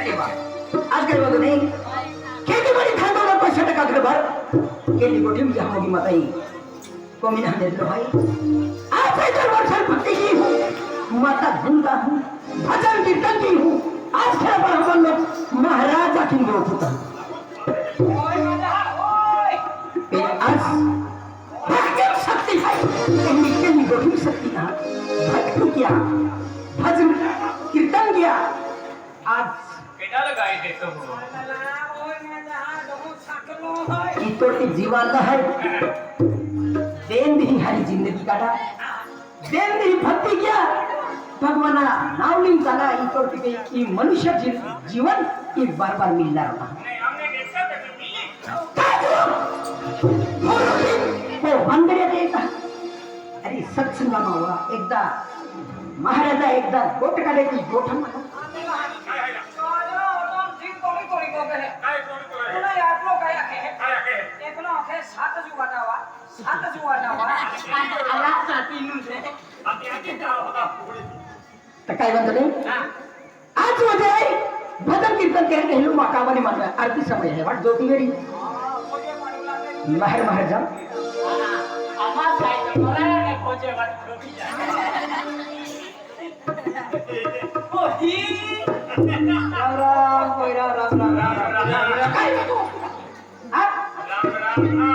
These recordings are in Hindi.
अरे वा आजकाल बघू नाही खेतीमध्ये खांदवलं पैसा टाका घर केली गोठी म्हणजे हमारी माताई कोमी ना दे लो भाई आज से चार वर्ष भक्ति की हूँ माता जिंदा हूँ भजन कीर्तन की हूँ आज खेळ पर हम लोग महाराजा की लोक होता ते आज भक्ति शक्ति है इनकी केली गोठी शक्ति ना भक्ति किया की जीवाला है। देन दी हरी ज़िंदगी काटा देन दी भक्ति किया। भगवाना नाव लिंग झाला ईश्वर की की मनुष्य जीवन ही। बार बार हो भानगड्यात एकदा अरे सत्संगामावा एकदा महाराजा एकदा गोट काढायची गोठ आताच तर काय म्हणतो आज म्हणजे भजन कीर्तन केलं नेहलू माकामध्ये म्हणतात आरती समय आहे. वाट जोती घरी. बाहेर बाहेर जा. राम राम राम राम राम राम राम. राम राम राम राम राम.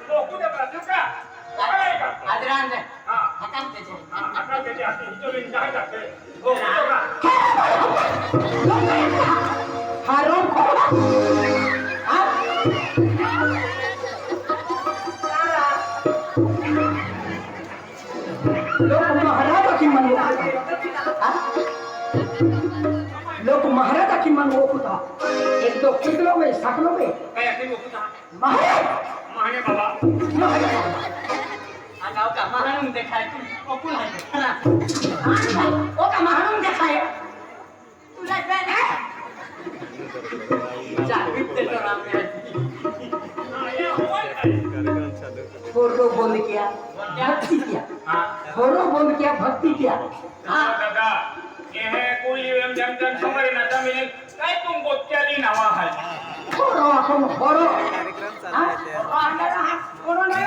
लोक महाराजा की मन हा? लोक महाराजा की मन होता एक दो किलो में सकलो में काय असे लोकू दहा? महाराज माने बाबा महाराज ओका महाराज देखाय हा, हे होय काय? फोटो बंद किया भक्ति किया हा. फोटो बंद किया भक्ति किया हा, दादा हे है कोई एवं जम जम समरे नता मिले काय तुम गोत्याली नावा आहे फोटो आपण फोटो माझे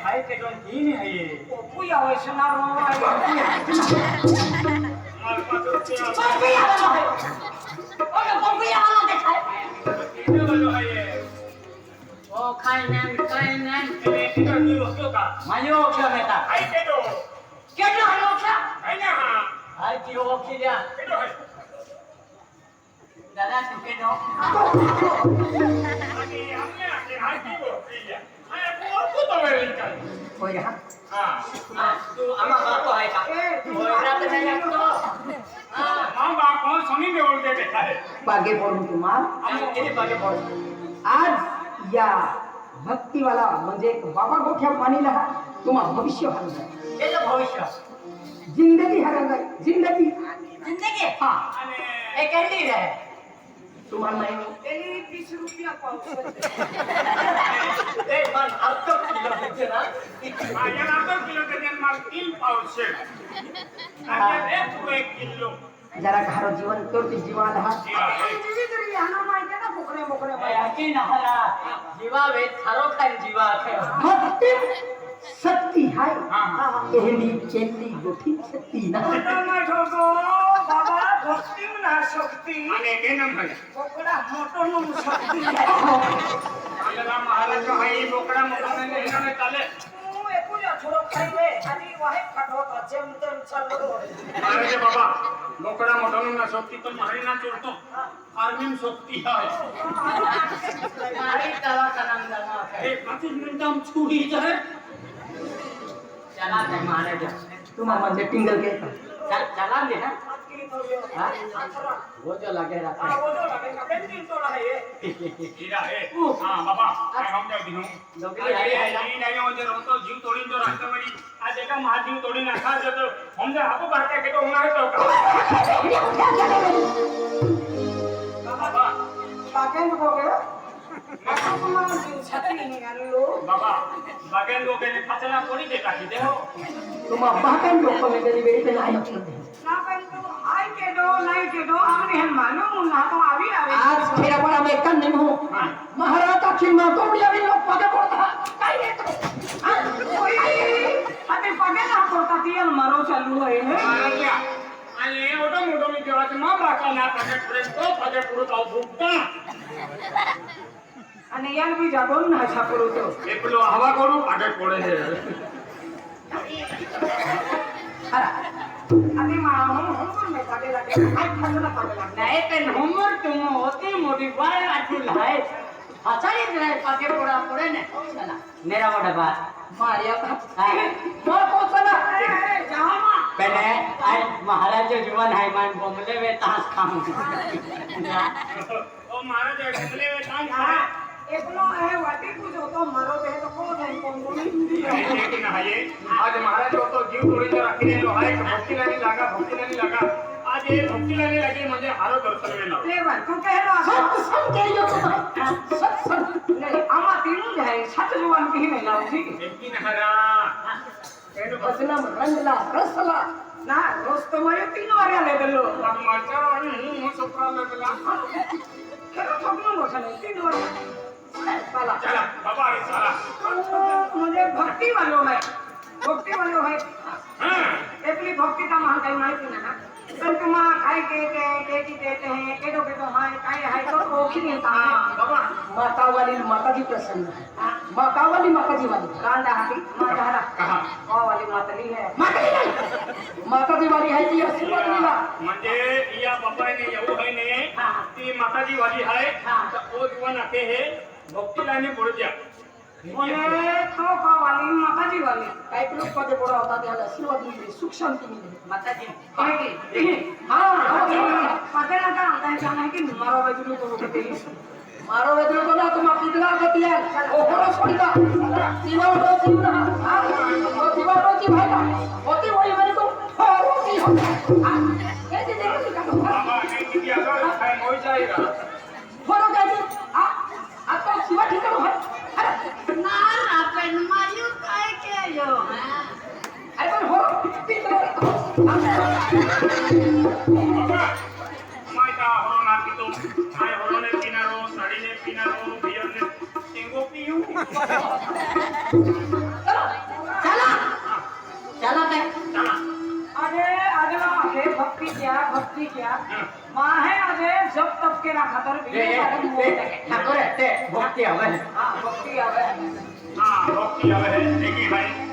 अरे होता वर्षी आलो ना नाही खातो मैंने मुकले लावले बी आलो राणी ना नाही खायो हा ये पोरो जरा को छे तिने हाय ते दोन तीन आहे ये माल पाच रुपये किती वालो आहे ये तिने तिथं ती होतो का हाय ते दो होय हा पडून तुम्हाला आज या भक्तीवाला म्हणजे बाबा गोठ्या पाणीला तुम्हा भविष्य हरवलं त्याचं भविष्य जिंदगी हरवलं जिंदगी जिंदगी हा एक જરા ઘારો જીવન તોડતી જીવાદ હા જીવા વે થારો ખાઈ જીવા છે શક્તિ હાય એની ચેલી ગોઠી શક્તિ ના બાબા શક્તિ. અને મોટો નું શક્તિ. આંગલા મહારાજ નો ને તેમ ચાલો બાબા મોકડા મોટો શક્તિ તો મારી ના જોડતો આર્મી શક્તિ આવે મારી છૂડી જાય. મારે. તું મારા જે ટિંગલ કહેતા चला ले ना। हाँ? वो जो लगे रखा है। हाँ, वो जो लगेगा पेंसिल तो रहा है हीरा है हाँ बाबा मैं हम जाओ दिनों लोगे ये नहीं नहीं हो जो तो जीव तोड़ी जो रास्ते में आ देखा महाजीव तोड़ी ना खा जो हम जा आपको बात के तो होना है तो बाबा बाकी हो गया। બાગન પગે પડતા કાઈ મારો ચાલુ હોય હે અને એ મોટો મોટો ની બાકા ના પગે પડે તો પગે પૂરું તો ભૂખતા અને યાર બી જાગો ના છાપરો તો એ પેલો હવા કરું આગળ પડે છે અને મારા હોમવર્ક પાડે લાગે આજ ખાતલા પાડે લાગે ના એ પેન હોમવર્ક તો મો હોતે મોટી વાળ આટલું લાય અચારી જ રહે પાકે પોડા પડે ને ચલા મેરા વડા બા માર્યા હા મો કો ચલા જહામાં પેને આ મહારાજ જુવાન હાઈમાન બોમલે વે તાસ ખામ ઓ મહારાજ બોમલે વે તાસ ખામ એકલો એ વાટી પૂછો તો મારો દેહ તો કોણ જાય કોણ બોલી એટલે કે ના હાયે આજ મહારાજ તો જીવ તોડીને રાખી રહેલો હાય કે ભક્તિ લાની લાગા ભક્તિ લાની લાગા આજ એ ભક્તિ લાની લાગી મને હારો દર્શન વેલો લેવા તું કહેલો सत्संग केलं तुम्हा सत्संग નહીં આમાં તેનું જાય સાત જુવાન કહીને લાવ ઠીક એકી ના હરા એનો બસ वचनम रंगला रसला ના રોજ તો મારે તીન વાગ્યા લેગેલો આ માચારો અને હું હું છોકરા લેલા ખેરો છોકરો મોટા નહીં તીન વાગ્યા चला चला बाबा अरे म्हणजे भक्ती वालो है भक्ती वालो है आपली भक्ती का महान काही माहिती नाही ना पण तुम्हा काय के के के की देते हैं के तो के तो हाय काय हाय तो ओळखी नाही का बाबा मातावाली माताजी प्रसन्न है मातावाली माताजी वाली कांदा हाती माता हरा कहा वाली माताली है माताली नाही माताजी वाली है की आशीर्वाद दिला म्हणजे या बाबा ने येऊ है ती माताजी वाली है तो ओ जीवन आते हे ભક્તિલાની મૂર્તિયા મને તો વાલી માતાજી વાલી. કાઈકલું પગે બોલો હતા ત્યારે આશીર્વાદ મિલે સુખ શાંતિ મિલે માતાજી. હા પગે ના કામ થાય જાણે કે મારો વેદનો તો રોકે મારો વેદનો તો ના તમા પીતલા ગતિયા ઓહરો છોડીતા જીવા તો જીવા હા તો જીવા તો જીવા હોતી હોય મને તો હોતી હોય આ એ જે દેખી કાઢો હા હા એ કે આગળ થાય હોય જાય રા. ठाकुर भक्ति आवे हाँ भक्ति आवे हाँ भक्ति आवे देखिए भाई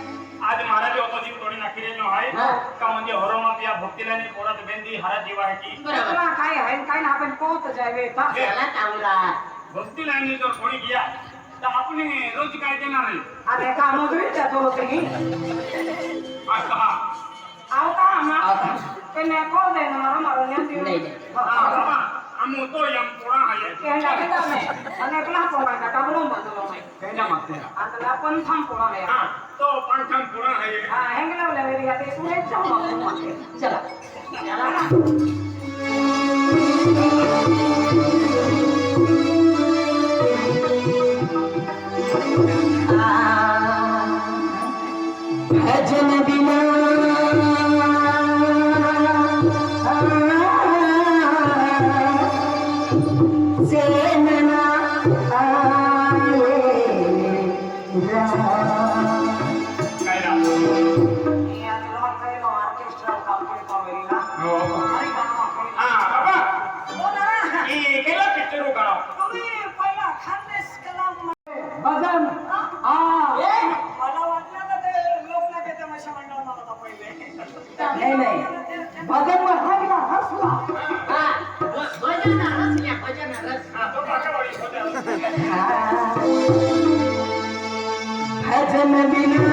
आज महाराज औषधि तोड़ी नाखी रे जो हाय। हाँ। का म्हणजे हरमा पिया भक्ति लानी पोरत बेंदी हरा दिवा है की। बरोबर। काय हाय काय ना आपण कोत जावे पास झाला तावला भक्ति लानी जर कोणी गया तर आपण रोज काय देणार आहे? आता का मजुरी चा तो होते की आता. आओ का माँ ते को देणार? मारो ने नाही. नाही हाँ muto yang pula ya. Kena kita me, ane pula pula kata belum bantu lo me. Kena mati. Antara pentham pula ya. Ah, to pentham pula ya. Ah, hengkla ulah beri kata sulit sama mati. Jalan, jalan. भजन बिना கனமதிலும்